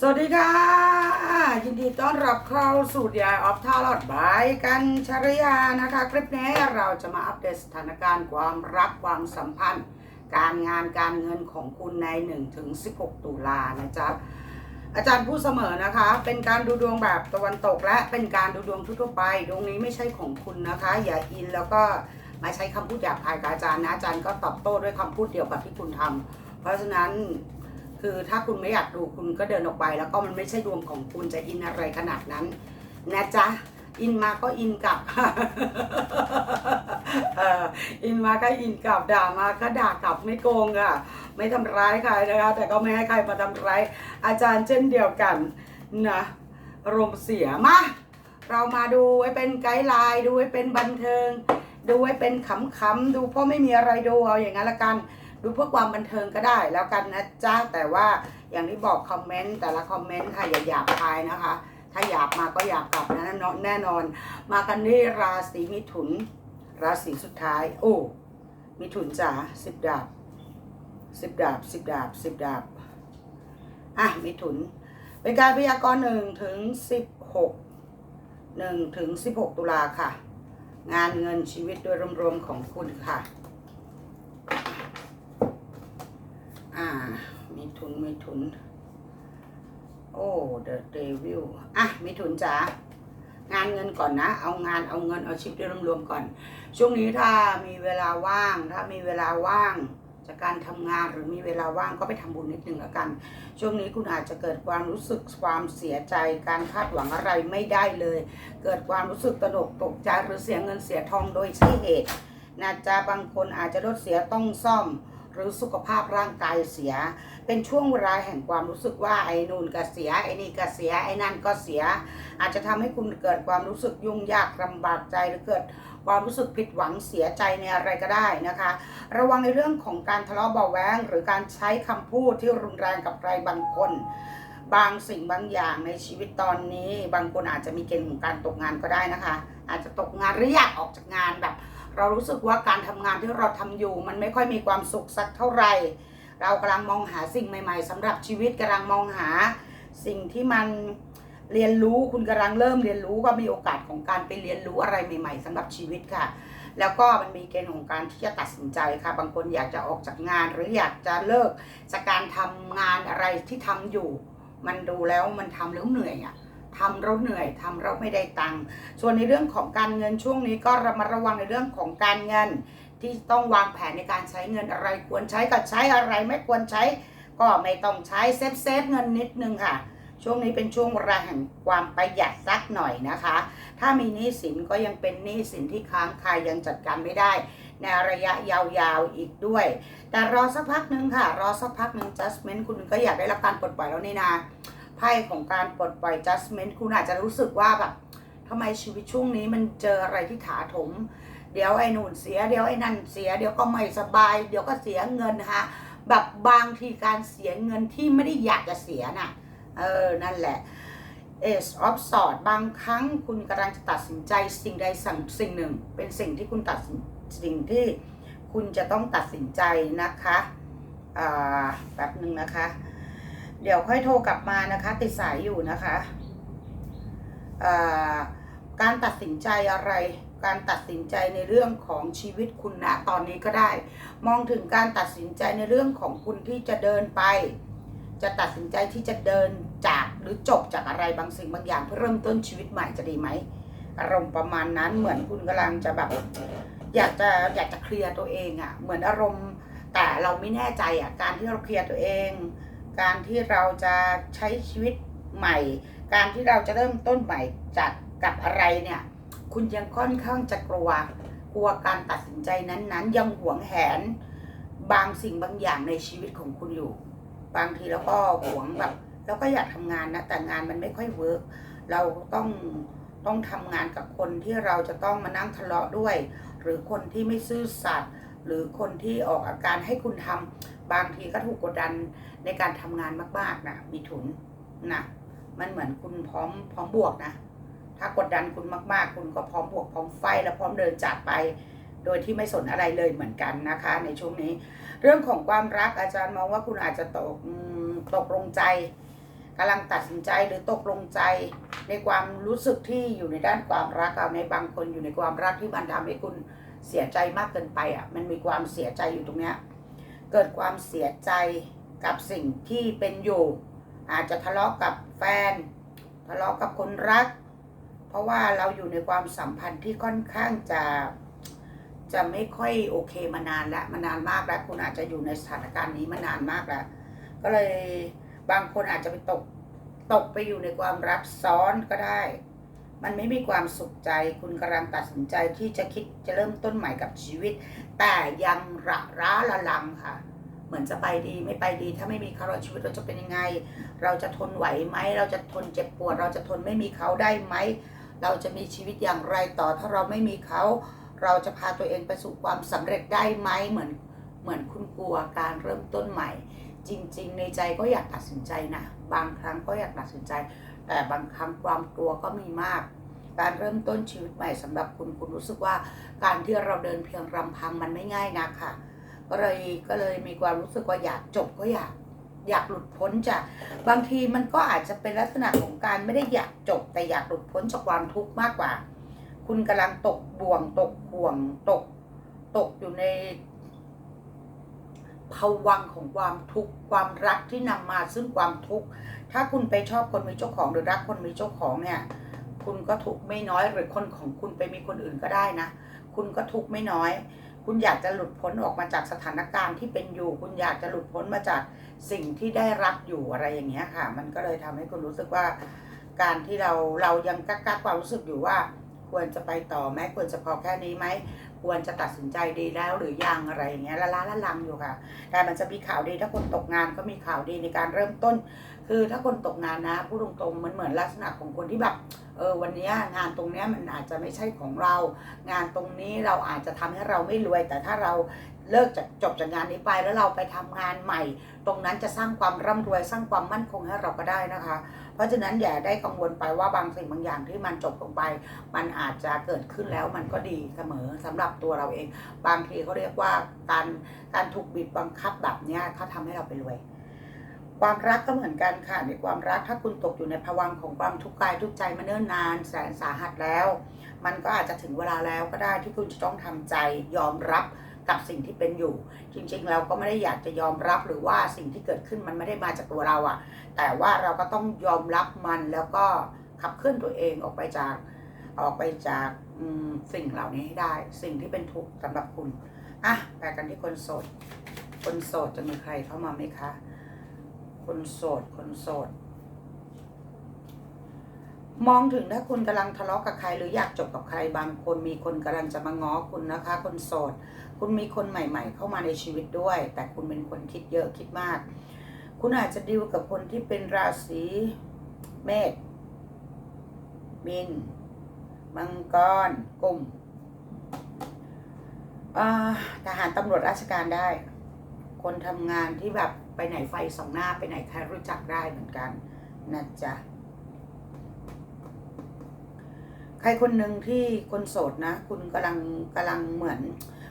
สวัสดีค่ะ ยินดีต้อนรับเข้าสู่ยายออฟทาลอดบายกันชริยานะคะ คลิปนี้เราจะมาอัปเดตสถานการณ์ความรักความสัมพันธ์ การงานการเงินของคุณใน 1-16 ตุลานะจ๊ะอาจารย์พูดเสมอนะคะ เป็นการดูดวงแบบตะวันตกและเป็นการดูดวงทั่วไป ดวงนี้ไม่ใช่ของคุณนะคะ อย่าอินแล้วก็มาใช้คำพูดหยาบคายกับอาจารย์นะอาจารย์ก็ตอบโต้ด้วยคำพูดเดียวกับที่คุณทำเพราะฉะนั้น คือถ้าคุณไม่อยากดูคุณก็เดินออกไป แล้วก็มันไม่ใช่ดวงของคุณจะอินอะไรขนาดนั้น นะจ๊ะอินมาก็อินกลับอินมาก็อินกลับด่ามาก็ด่ากลับไม่โกงอะ ไม่ทำร้ายใครนะคะ แต่ก็ไม่ให้ใครมาทำร้ายอาจารย์เช่นเดียวกันนะอารมเสียมาเรามาดูไว้เป็นไกด์ไลน์ดูไว้เป็นบันเทิง ดูไว้เป็นขำๆดูเพราะไม่มีอะไรดูเอาอย่างนั้นละกัน ดูเพื่อความบันเทิงก็ได้แล้วกันนะจ๊ะแต่ว่าอย่างที่บอกคอมเมนต์แต่ละคอมเมนต์ค่ะอย่าหยาบคายนะคะ ถ้าหยาบมาก็หยาบกลับนะแน่นอนแน่นอน มากันที่ราศีมิถุน ราศีสุดท้าย โอ้มิถุนจ๋าสิบดาบสิบดาบสิบดาบสิบดาบอะมิถุนเป็นการพยากรณ์หนึ่งถึงสิบหกหนึ่งถึงสิบหกตุลาค่ะ งานเงินชีวิตโดยรวมๆของคุณค่ะ อ่า มีทุนมีทุน โอ้เดอะเดวิลอะมีทุนจ๋างานเงินก่อนนะ เอางานเอาเงินเอาชีวิตโดยรวมก่อน ช่วงนี้ถ้ามีเวลาว่าง ถ้ามีเวลาว่างจากการทำงานหรือมีเวลาว่างก็ไปทำบุญนิดนึงล้วกัน ช่วงนี้คุณอาจจะเกิดความรู้สึกความเสียใจ การคาดหวังอะไรไม่ได้เลย เกิดความรู้สึกตนกตกใจหรือเสียเงินเสียทองโดยใช่เหตุนะจ๊ะบางคนอาจจะรถเสียต้องซ่อม หรือสุขภาพร่างกายเสีย เป็นช่วงเวลาแห่งความรู้สึกว่าไอ้นู่นก็เสียไอ้นี่ก็เสียไอ้นั่นก็เสีย อาจจะทำให้คุณเกิดความรู้สึกยุ่งยากลำบากใจหรือเกิดความรู้สึกผิดหวังเสียใจในอะไรก็ได้นะคะ ระวังในเรื่องของการทะเลาะเบาแวงหรือการใช้คำพูดที่รุนแรงกับใครบางคน บางสิ่งบางอย่างในชีวิตตอนนี้ บางคนอาจจะมีเกณฑ์ของการตกงานก็ได้นะคะ อาจจะตกงานหรืออยากออกจากงานแบบ เรารู้สึกว่าการทำงานที่เราทำอยู่ มันไม่ค่อยมีความสุขสักเท่าไหร่เรากำลังมองหาสิ่งใหม่ๆสำหรับชีวิตกำลังมองหาสิ่งที่มันเรียนรู้คุณกำลังเริ่มเรียนรู้ว่ามีโอกาสของการไปเรียนรู้อะไรใหม่ ๆสำหรับชีวิตค่ะ แล้วก็มันมีเกณฑ์ของการที่จะตัดสินใจค่ะ บางคนอยากจะออกจากงานหรืออยากจะเลิกจากการทำงานอะไรที่ทำอยู่ มันดูแล้วมันทำแล้วเหนื่อยอะทำแล้วเหนื่อยทำแล้วไม่ได้ตังค์ส่วนในเรื่องของการเงินช่วงนี้ก็ระมัดระวังในเรื่องของการเงิน ที่ต้องวางแผนในการใช้เงินอะไรควรใช้ก็ใช้อะไรไม่ควรใช้ ก็ไม่ต้องใช้เซฟเซฟเงินนิดนึงค่ะ ช่วงนี้เป็นช่วงเวลาแห่งความประหยัดสักหน่อยนะคะ ถ้ามีหนี้สินก็ยังเป็นหนี้สินที่ค้างคายังจัดการไม่ได้ ในระยะยาวๆอีกด้วย แต่รอสักพักหนึ่งค่ะ รอสักพักหนึ่ง judgment คุณก็อยากได้รับการปลดปล่อยแล้วนี่นาไพ่ของการปลดปล่อย judgment คุณอาจจะรู้สึกว่าแบบทำไมชีวิตช่วงนี้มันเจออะไรที่ถาถม เดี๋ยวไอ้นู่นเสีย เดี๋ยวไอ้นั่นเสีย เดี๋ยวก็ไม่สบาย เดี๋ยวก็เสียเงินนะคะแบบบางทีการเสียเงินที่ไม่ได้อยากจะเสียน่ะ เออ นั่นแหละ Ace of s w o r d บางครั้งคุณกำลังจะตัดสินใจสิ่งใดสั่งสิ่งหนึ่ง เป็นสิ่งที่คุณตัดสิน สิ่งที่คุณจะต้องตัดสินใจนะคะแป๊บหนึ่งนะคะ เดี๋ยวค่อยโทรกลับมานะคะ ติดสายอยู่นะคะาการตัดสินใจอะไร การตัดสินใจในเรื่องของชีวิตคุณณตอนนี้ก็ได้ มองถึงการตัดสินใจในเรื่องของคุณที่จะเดินไป จะตัดสินใจที่จะเดินจากหรือจบจากอะไรบางสิ่งบางอย่างเพื่อเริ่มต้นชีวิตใหม่จะดีไหมอารมณ์ประมาณนั้นเหมือนคุณกำลังจะแบบ อยากจะอยากจะเคลียร์ตัวเองอะ่ะ เหมือนอารมณ์แต่เราไม่แน่ใจอะ่ะการที่เราเคลียร์ตัวเอง การที่เราจะใช้ชีวิตใหม่ การที่เราจะเริ่มต้นใหม่จากกับอะไรเนี่ย คุณยังค่อนข้างจะกลัวกลัวการตัดสินใจนั้นๆ ยังหวงแหน บางสิ่งบางอย่างในชีวิตของคุณอยู่ บางทีเราก็หวงแบบเราก็อยากทำงานนะแต่งานมันไม่ค่อยเวิร์กเราต้องต้องทำงานกับคนที่เราจะต้องมานั่งทะเลาะด้วย หรือคนที่ไม่ซื่อสัตย์หรือคนที่ออกอาการให้คุณทำบางทีก็ถูกกดดันในการทำงานมากๆนะมีถุนนะมันเหมือนคุณพร้อมพร้อมบวกนะ ถ้ากดดันคุณมาก ๆ คุณก็พร้อมบวกพร้อมไฟและพร้อมเดินจากไป โดยที่ไม่สนอะไรเลยเหมือนกันนะคะ ในช่วงนี้ เรื่องของความรักอาจารย์มองว่าคุณอาจจะตกตกลงใจ กำลังตัดสินใจหรือตกลงใจในความรู้สึกที่อยู่ในด้านความรักเอาในบางคนอยู่ในความรักที่มันทำให้คุณเสียใจมากเกินไปอะมันมีความเสียใจอยู่ตรงเนี้ยเกิดความเสียใจกับสิ่งที่เป็นอยู่ อาจจะทะเลาะกับแฟน ทะเลาะกับคนรัก เพราะว่าเราอยู่ในความสัมพันธ์ที่ค่อนข้างจะจะไม่ค่อยโอเคมานานแล้วมานานมากแล้วคุณอาจจะอยู่ในสถานการณ์นี้มานานมากแล้วก็เลย บางคนอาจจะไปตก ตกไปอยู่ในความรักซ้อนก็ได้ มันไม่มีความสุขใจ คุณกำลังตัดสินใจที่จะคิดจะเริ่มต้นใหม่กับชีวิต แต่ยังระร้าละลังค่ะ เหมือนจะไปดีไม่ไปดี ถ้าไม่มีเขาเราชีวิตเราจะเป็นยังไง เราจะทนไหวไหม เราจะทนเจ็บปวด เราจะทนไม่มีเขาได้ไหม เราจะมีชีวิตอย่างไรต่อ ถ้าเราไม่มีเขา เราจะพาตัวเองไปสู่ความสำเร็จได้ไหมเหมือนเหมือนคุณกลัวการเริ่มต้นใหม่ จริง ๆ ในใจก็อยากตัดสินใจนะ บางครั้งก็อยากตัดสินใจ แต่บางครั้งความกลัวก็มีมาก การเริ่มต้นชีวิตใหม่สำหรับคุณคุณรู้สึกว่าการที่เราเดินเพียงลำพังมันไม่ง่ายนะค่ะ ก็เลยก็เลยมีความรู้สึกว่าอยากจบก็อยากอยากหลุดพ้นจากบางทีมันก็อาจจะเป็นลักษณะของการไม่ได้อยากจบ แต่อยากหลุดพ้นจากความทุกข์มากกว่า คุณกำลังตกบ่วงตกห่วงตก ตกอยู่ใน ภวังของความทุกข์ความรักที่นำมาซึ่งความทุกข์ถ้าคุณไปชอบคนมีเจ้าของหรือรักคนมีเจ้าของเนี่ย คุณก็ทุกข์ไม่น้อยหรือคนของคุณไปมีคนอื่นก็ได้นะ คุณก็ทุกข์ไม่น้อย คุณอยากจะหลุดพ้นออกมาจากสถานการณ์ที่เป็นอยู่ คุณอยากจะหลุดพ้นมาจากสิ่งที่ได้รับอยู่อะไรอย่างเงี้ยค่ะ มันก็เลยทำให้คุณรู้สึกว่า การที่เราเรายังกักกักความรู้สึกอยู่ว่า ควรจะไปต่อไหมควรจะพอแค่นี้ไหมควรจะตัดสินใจดีแล้วหรือยังอะไรอย่างเงี้ยละล้าละลังอยู่ค่ะ แต่มันจะมีข่าวดีถ้าคนตกงานก็มีข่าวดีในการเริ่มต้น คือถ้าคนตกงานนะพูดตรงๆมันเหมือนลักษณะของคนที่แบบเออวันนี้งานตรงนี้มันอาจจะไม่ใช่ของเรา งานตรงนี้เราอาจจะทำให้เราไม่รวย แต่ถ้าเรา เลิกจากจบจากงานนี้ไปแล้วเราไปทำงานใหม่ ตรงนั้นจะสร้างความร่ำรวยสร้างความมั่นคงให้เราก็ได้นะคะ เพราะฉะนั้นอย่าได้กังวลไปว่าบางสิ่งบางอย่างที่มันจบลงไป มันอาจจะเกิดขึ้นแล้วมันก็ดีเสมอสำหรับตัวเราเอง บางทีเขาเรียกว่าการการถูกบีบบังคับแบบนี้เขาทำให้เราไปรวยความรักก็เหมือนกันค่ะในความรักถ้าคุณตกอยู่ในภวังของความทุกข์กายทุกข์ใจมาเนิ่นนาน แสนสาหัสแล้ว มันก็อาจจะถึงเวลาแล้วก็ได้ที่คุณจะต้องทำใจยอมรับ กับสิ่งที่เป็นอยู่ จริงๆเราก็ไม่ได้อยากจะยอมรับหรือว่าสิ่งที่เกิดขึ้นมันไม่ได้มาจากตัวเราอะแต่ว่าเราก็ต้องยอมรับมันแล้วก็ขับเคลื่อนตัวเองออกไปจากออกไปจากสิ่งเหล่านี้ให้ได้ สิ่งที่เป็นทุกข์สำหรับคุณอะไปกันที่คนโสด คนโสดจะมีใครเข้ามาไหมคะ คนโสด คนโสด มองถึงถ้าคุณกำลังทะเลาะกับใครหรืออยากจบกับใครบางคนมีคนกำลังจะมาง้อคุณนะคะ คนโสด คุณมีคนใหม่ ๆ เข้ามาในชีวิตด้วย แต่คุณเป็นคนคิดเยอะคิดมาก คุณอาจจะดิวกับคนที่เป็นราศีเมษมินมังกรกุมอ่าทหารตำรวจราชการได้ คนทำงานที่แบบไปไหนไฟสองหน้าไปไหนใครรู้จักได้เหมือนกันนะจ๊ะใครคนหนึ่งที่คนโสดนะ คุณกำลังกำลังเหมือน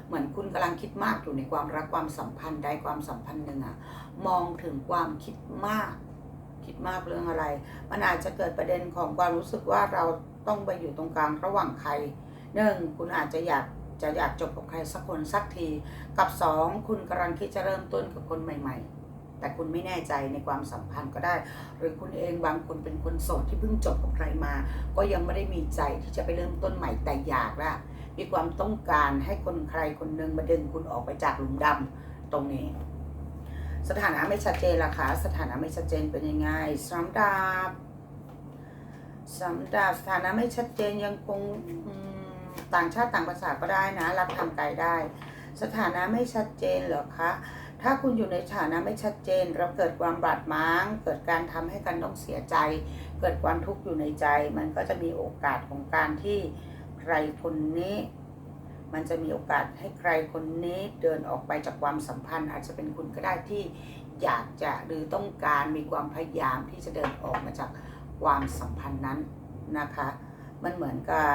เหมือนคุณกำลังคิดมากอยู่ในความรักความสัมพันธ์ใดความสัมพันธ์หนึ่งอะมองถึงความคิดมาก คิดมากเรื่องอะไร มันอาจจะเกิดประเด็นของความรู้สึกว่าเราต้องไปอยู่ตรงกลางระหว่างใครหนึ่งคุณอาจจะอยากจะอยากจบกับใครสักคนสักที กับสองคุณกำลังคิดจะเริ่มต้นกับคนใหม่ ๆแต่คุณไม่แน่ใจในความสัมพันธ์ก็ได้ หรือคุณเองบางคนเป็นคนโสดที่เพิ่งจบกับใครมา ก็ยังไม่ได้มีใจที่จะไปเริ่มต้นใหม่แต่อยากละ มีความต้องการให้คนใครคนหนึ่งมาดึงคุณออกไปจากหลุมดำตรงนี้ สถานะไม่ชัดเจนล่ะคะสถานะไม่ชัดเจนเป็นยังไงสำหรับสำหรับสถานะไม่ชัดเจนยังคงต่างชาติต่างภาษาก็ได้นะ รับทางไกลได้ สถานะไม่ชัดเจนเหรอคะถ้าคุณอยู่ในสถานะไม่ชัดเจน เราเกิดความบาดหมาง เกิดการทำให้กันต้องเสียใจ เกิดความทุกข์อยู่ในใจ มันก็จะมีโอกาสของการที่ ใครคนนี้ มันจะมีโอกาสให้ใครคนนี้เดินออกไปจากความสัมพันธ์ อาจจะเป็นคุณก็ได้ที่อยากจะหรือต้องการมีความพยายามที่จะเดินออกมาจากความสัมพันธ์นั้นนะคะ มันเหมือนกับ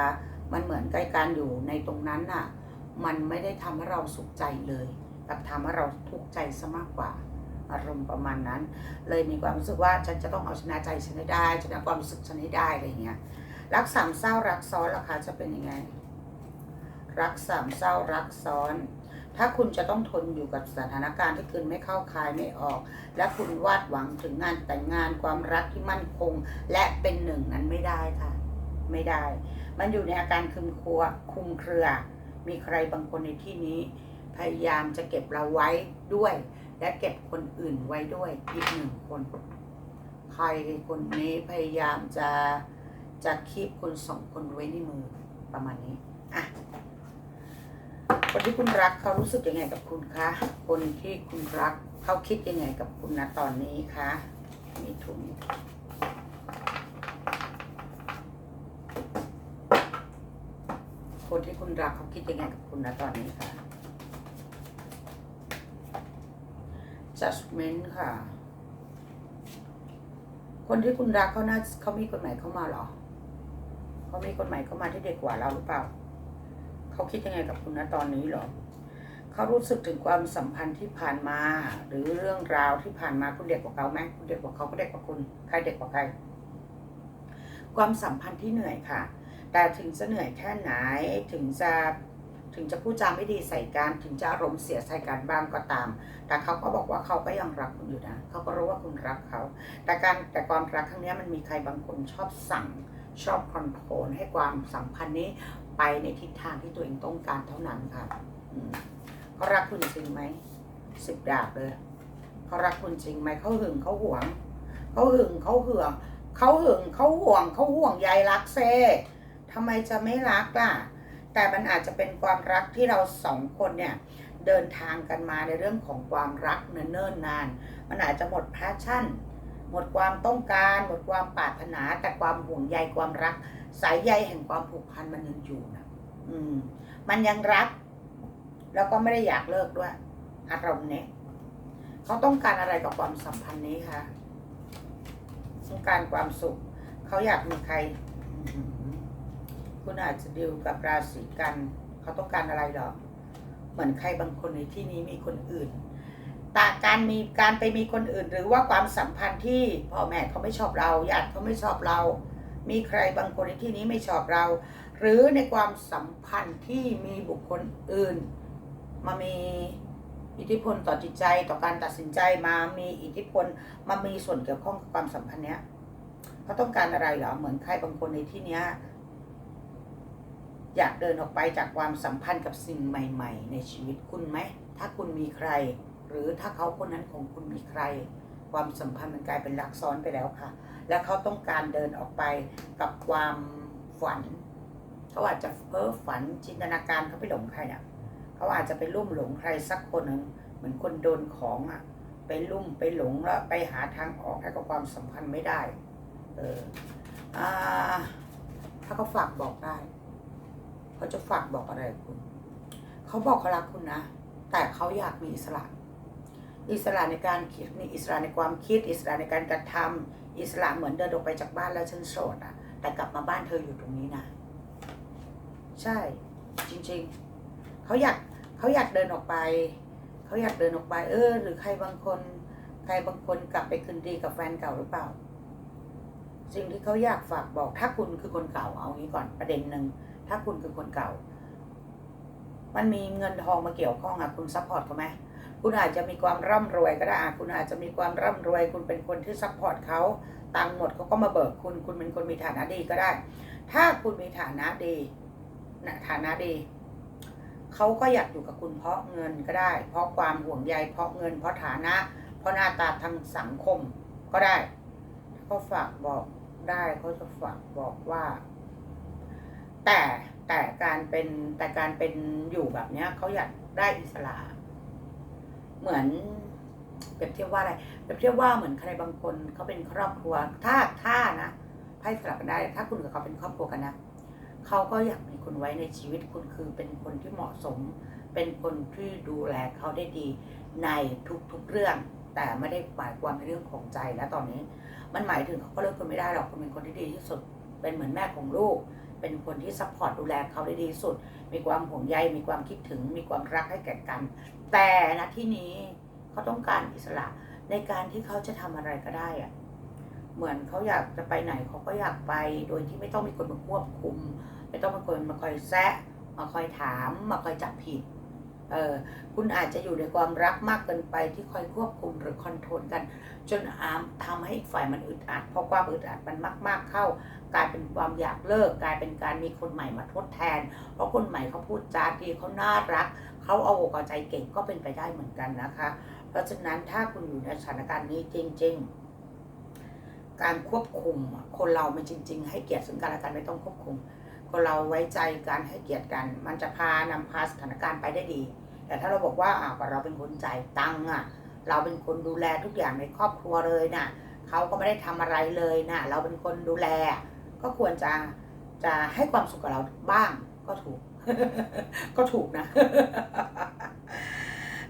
มันเหมือนกับการอยู่ในตรงนั้นน่ะ มันไม่ได้ทำให้เราสุขใจเลยกับทำให้เราทุกข์ใจซะมากกว่า อารมณ์ประมาณนั้น เลยมีความรู้สึกว่าฉันจะต้องเอาชนะใจฉันให้ได้ชนะความรู้สึกฉันให้ได้อะไรอย่างเงี้ย รักสามเศร้ารักซ้อนราคาจะเป็นยังไง รักสามเศร้ารักซ้อน ถ้าคุณจะต้องทนอยู่กับสถานการณ์ที่คุณไม่เข้าคายไม่ออก และคุณวาดหวังถึงงานแต่งงานความรักที่มั่นคง และเป็นหนึ่งนั้นไม่ได้ค่ะ ไม่ได้ มันอยู่ในอาการคุมครัวคุมเครือ มีใครบางคนในที่นี้ พยายามจะเก็บเราไว้ด้วย และเก็บคนอื่นไว้ด้วยอีกหนึ่งคน ใครคนนี้พยายามจะ จะคีบคุณสองคนไว้ในมือประมาณนี้อะคนที่คุณรักเขารู้สึกยังไงกับคุณคะ คนที่คุณรักเขาคิดยังไงกับคุณนะตอนนี้คะมีถุงคนที่คุณรักเขาคิดยังไงกับคุณนะตอนนี้คะ judgment ค่ะ คนที่คุณรักเขาน่าเขามีคนใหม่เข้ามาหรอ เขามีคนใหม่เข้ามาที่เด็กกว่าเราหรือเปล่า เขาคิดยังไงกับคุณนะตอนนี้หรอเขารู้สึกถึงความสัมพันธ์ที่ผ่านมา หรือเรื่องราวที่ผ่านมาคุณเด็กกว่าเขาไหมคุณเด็กกว่าเขาก็เด็กกว่าคุณใครเด็กกว่าใคร ความสัมพันธ์ที่เหนื่อยค่ะ แต่ถึงจะเหนื่อยแค่ไหนถึงจะถึงจะพูดจาไม่ดีใส่กันถึงจะอารมณ์เสียใส่กันบ้างก็ตาม แต่เขาก็บอกว่าเขาก็ยังรักคุณอยู่นะ เขาก็รู้ว่าคุณรักเขา แต่การแต่ความรักครั้งนี้มันมีใครบางคนชอบสั่ง ชอบคอนโทรลให้ความสัมพันธ์นี้ไปในทิศทางที่ตัวเองต้องการเท่านั้นค่ะเขารักคุณจริงไหมสิบดาบเลยเขารักคุณจริงไหมเขาหึงเขาหวงเขาหึงเขาเหืองเขาหึงเขาห่วงเขาห่วงใยรักเซทำไมจะไม่รักล่ะ แต่มันอาจจะเป็นความรักที่เราสองคนเนี่ยเดินทางกันมาในเรื่องของความรักเนิ่นๆนาน มันอาจจะหมดแพชชั่น หมดความต้องการ หมดความปรารถนา แต่ความห่วงใยความรัก สายใยแห่งความผูกพันมันยังอยู่นะอืม มันยังรัก แล้วก็ไม่ได้อยากเลิกด้วยอารมณ์เนี้ยเขาต้องการอะไรกับความสัมพันธ์นี้คะต้องการความสุข เขาอยากมีใคร คุณอาจจะดิวกับราศีกัน เขาต้องการอะไรหรอ เหมือนใครบางคนในที่นี้มีคนอื่น แต่การมีการไปมีคนอื่น หรือว่าความสัมพันธ์ที่พ่อแม่เขาไม่ชอบเราญาติเขาไม่ชอบเรา มีใครบางคนในที่นี้ไม่ชอบเรา หรือในความสัมพันธ์ที่มีบุคคลอื่น มามีอิทธิพลต่อจิตใจต่อการตัดสินใจมามีอิทธิพลมามีส่วนเกี่ยวข้องกับความสัมพันธ์เนี้ยเขาต้องการอะไรเหรอเหมือนใครบางคนในที่เนี้ยอยากเดินออกไปจากความสัมพันธ์กับสิ่งใหม่ ๆ ในชีวิตคุณไหม ถ้าคุณมีใคร หรือถ้าเขาคนนั้นของคุณมีใคร ความสัมพันธ์มันกลายเป็นรักซ้อนไปแล้วค่ะ และเขาต้องการเดินออกไปกับความฝัน เขาอาจจะเพ้อฝันจินตนาการเขาไปหลงใครเนี่ยเขาอาจจะไปลุ่มหลงใครสักคนหนึ่งเหมือนคนโดนของอะไปลุ่มไปหลงแล้วไปหาทางออกให้กับความสัมพันธ์ไม่ได้ เอออ่าถ้าเขาฝากบอกได้เขาจะฝากบอกอะไรคุณ เขาบอกเขารักคุณนะ แต่เขาอยากมีอิสระ อิสระในการคิดมีอิสระในความคิด อิสระในการกระทำอิสระเหมือนเดินออกไปจากบ้านแล้วฉันโสดอะ แต่กลับมาบ้านเธออยู่ตรงนี้นะ ใช่ จริง ๆเขาอยากเขาอยากเดินออกไปเขาอยากเดินออกไป เออ หรือใครบางคน ใครบางคนกลับไปคืนดีกับแฟนเก่าหรือเปล่า สิ่งที่เขาอยากฝากบอกถ้าคุณคือคนเก่าเอางี้ก่อนประเด็นหนึ่งถ้าคุณคือคนเก่า มันมีเงินทองมาเกี่ยวข้องอะคุณซัพพอร์ตเขาไหม คุณอาจจะมีความร่ำรวยก็ได้อะคุณอาจจะมีความร่ำรวย คุณเป็นคนที่ซัพพอร์ตเขาตังหมดเขาก็มาเบิกคุณคุณเป็นคนมีฐานะดีก็ได้ ถ้าคุณมีฐานะดีนะฐานะดีเขาก็อยากอยู่กับคุณเพราะเงินก็ได้ เพราะความห่วงใยเพราะเงิน เพราะฐานะ เพราะหน้าตาทางสังคมก็ได้เขาฝากบอกได้เขาจะฝากบอกว่า แต่แต่การเป็นแต่การเป็นอยู่แบบเนี้ยเขาอยากได้อิสระ เหมือนเปรียบเทียบว่าอะไรเปรียบเทียบว่าเหมือนใครบางคนเขาเป็นครอบครัว ถ้าถ้านะไพ่สลับกันได้ ถ้าคุณกับเขาเป็นครอบครัวกันนะเขาก็อยากมีคุณไว้ในชีวิตคุณคือเป็นคนที่เหมาะสม เป็นคนที่ดูแลเขาได้ดีในทุกๆเรื่อง แต่ไม่ได้หมายความในเรื่องของใจแล้วตอนนี้ มันหมายถึงเขาก็เลิกคุณไม่ได้หรอกคุณเป็นคนที่ดีที่สุด เป็นเหมือนแม่ของลูก เป็นคนที่ซัพพอร์ตดูแลเขาได้ดีสุด มีความห่วงใย มีความคิดถึง มีความรักให้แก่กัน แต่นะที่นี้เขาต้องการอิสระในการที่เขาจะทำอะไรก็ได้อะเหมือนเขาอยากจะไปไหนเขาก็อยากไป โดยที่ไม่ต้องมีคนมาควบคุม ไม่ต้องมีคนมาคอยแซะ มาคอยถาม มาคอยจับผิด เออคุณอาจจะอยู่ในความรักมากเกินไปที่คอยควบคุมหรือคอนโทรลกัน จนอามทำให้อีกฝ่ายมันอึดอัดพอความอึดอัดมันมาก ๆเข้า กลายเป็นความอยากเลิก กลายเป็นการมีคนใหม่มาทดแทน เพราะคนใหม่เขาพูดจาดีเขาน่ารักเขาเอาอกเอาใจเก่งก็เป็นไปได้เหมือนกันนะคะ เพราะฉะนั้นถ้าคุณอยู่ในสถานการณ์นี้จริง ๆการควบคุมคนเรามันจริง ๆ ให้เกียรติซึ่งกันและกันไม่ต้องควบคุม คนเราไว้ใจกันให้เกียรติกัน มันจะพานำพาสถานการณ์ไปได้ดี แต่ถ้าเราบอกว่าอ่าวเราเป็นคนจ่ายตังค์อะ เราเป็นคนดูแลทุกอย่างในครอบครัวเลยนะเขาก็ไม่ได้ทำอะไรเลยนะเราเป็นคนดูแล ก็ควรจะจะให้ความสุขกับเราบ้างก็ถูก ก็ถูกนะ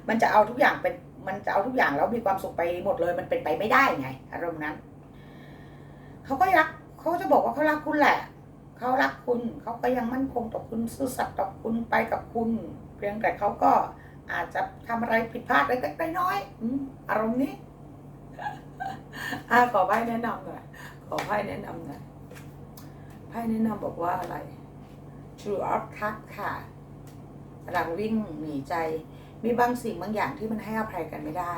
มันจะเอาทุกอย่างเป็นมันจะเอาทุกอย่างแล้วมีความสุขไปหมดเลย มันเป็นไปไม่ได้ไงอารมณ์นั้นเขาก็รักเขาจะบอกว่าเขารักคุณแหละเขารักคุณเขาก็ยังมั่นคงต่อคุณซื่อสัตย์ต่อคุณไปกับคุณ พียงแต่เขาก็อาจจะทำอะไรผิดพลาดเล็กๆน้อยๆอารมณ์นี้อาขอไพ่แนะนำหน่อยขอไพ่แนะนำหน่อยไพ่แนะนำบอกว่าอะไร True of Cup ค่ะกำลังวิ่งหนีใจ มีบางสิ่งบางอย่างที่มันให้อภัยกันไม่ได้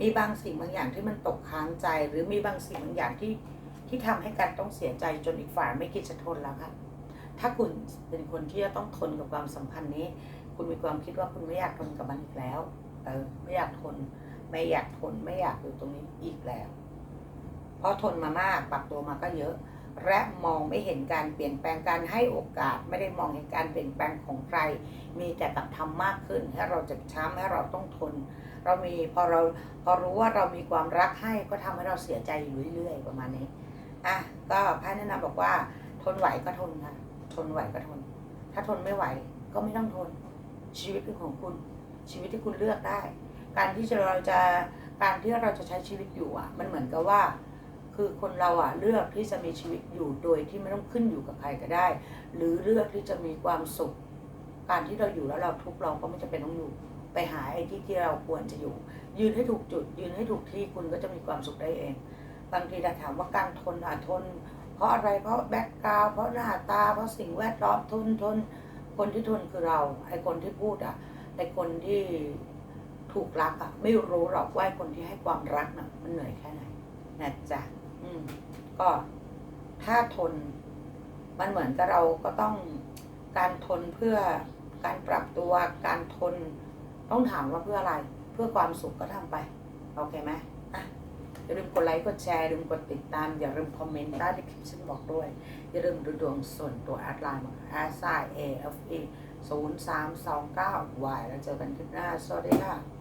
มีบางสิ่งบางอย่างที่มันตกค้างใจ หรือมีบางสิ่งบางอย่างที่ที่ทำให้กันต้องเสียใจจนอีกฝ่ายไม่คิดจะทนแล้วค่ะถ้าคุณเป็นคนที่จะต้องทนกับความสัมพันธ์นี้ คุณมีความคิดว่าคุณไม่อยากทนกับมันอีกแล้วเออไม่อยากทน ไม่อยากทนไม่อยากอยู่ตรงนี้อีกแล้ว เพราะทนมามากปรับตัวมาก็เยอะ และมองไม่เห็นการเปลี่ยนแปลงการให้โอกาส ไม่ได้มองเห็นการเปลี่ยนแปลงของใคร มีแต่กับทำมากขึ้นให้เราเจ็บช้ำให้เราต้องทน เรามีพอเราพอรู้ว่าเรามีความรักให้ก็ทำให้เราเสียใจอยู่เรื่อยๆประมาณนี้อะก็พระแนะนำบอกว่า ทนไหวก็ทนค่ะทนไหวก็ทน ถ้าทนไม่ไหวก็ไม่ต้องทน ชีวิตเป็นของคุณ ชีวิตที่คุณเลือกได้ การที่เราจะการที่เราจะใช้ชีวิตอยู่อะ มันเหมือนกับว่า คือคนเราอะเลือกที่จะมีชีวิตอยู่โดยที่ไม่ต้องขึ้นอยู่กับใครก็ได้ หรือเลือกที่จะมีความสุข การที่เราอยู่แล้วเราทุกข์เราก็ไม่จำเป็นต้องอยู่ ไปหาไอ้ที่ที่เราควรจะอยู่ ยืนให้ถูกจุด ยืนให้ถูกที่คุณก็จะมีความสุขได้เอง บางทีเราถามว่าการทนอะทน เพราะอะไรเพราะแบ็กกราวเพราะหน้าตาเพราะสิ่งแวดล้อมทนทน คนที่ทนคือเรา ไอ้คนที่พูดอะไอ้คนที่ถูกรักอะ ไม่รู้หรอกว่าไอ้คนที่ให้ความรักน่ะ มันเหนื่อยแค่ไหนนะจ๊ะอืม ก็ถ้าทน มันเหมือนกับเราก็ต้องการทนเพื่อการปรับตัวการทน ต้องถามว่าเพื่ออะไร เพื่อความสุขก็ทำไป โอเคไหม อย่าลืมกดไลค์กดแชร์อย่าลืมกดติดตาม อย่าลืมคอมเมนต์ใต้คลิปฉันบอกด้วย อย่าลืมดูดวงส่วนตัวแอดไลน์มาแอดไซเอฟเอศูนย์สามสองเก้าแล้วเจอกันคลิปหน้าสวัสดีค่ะ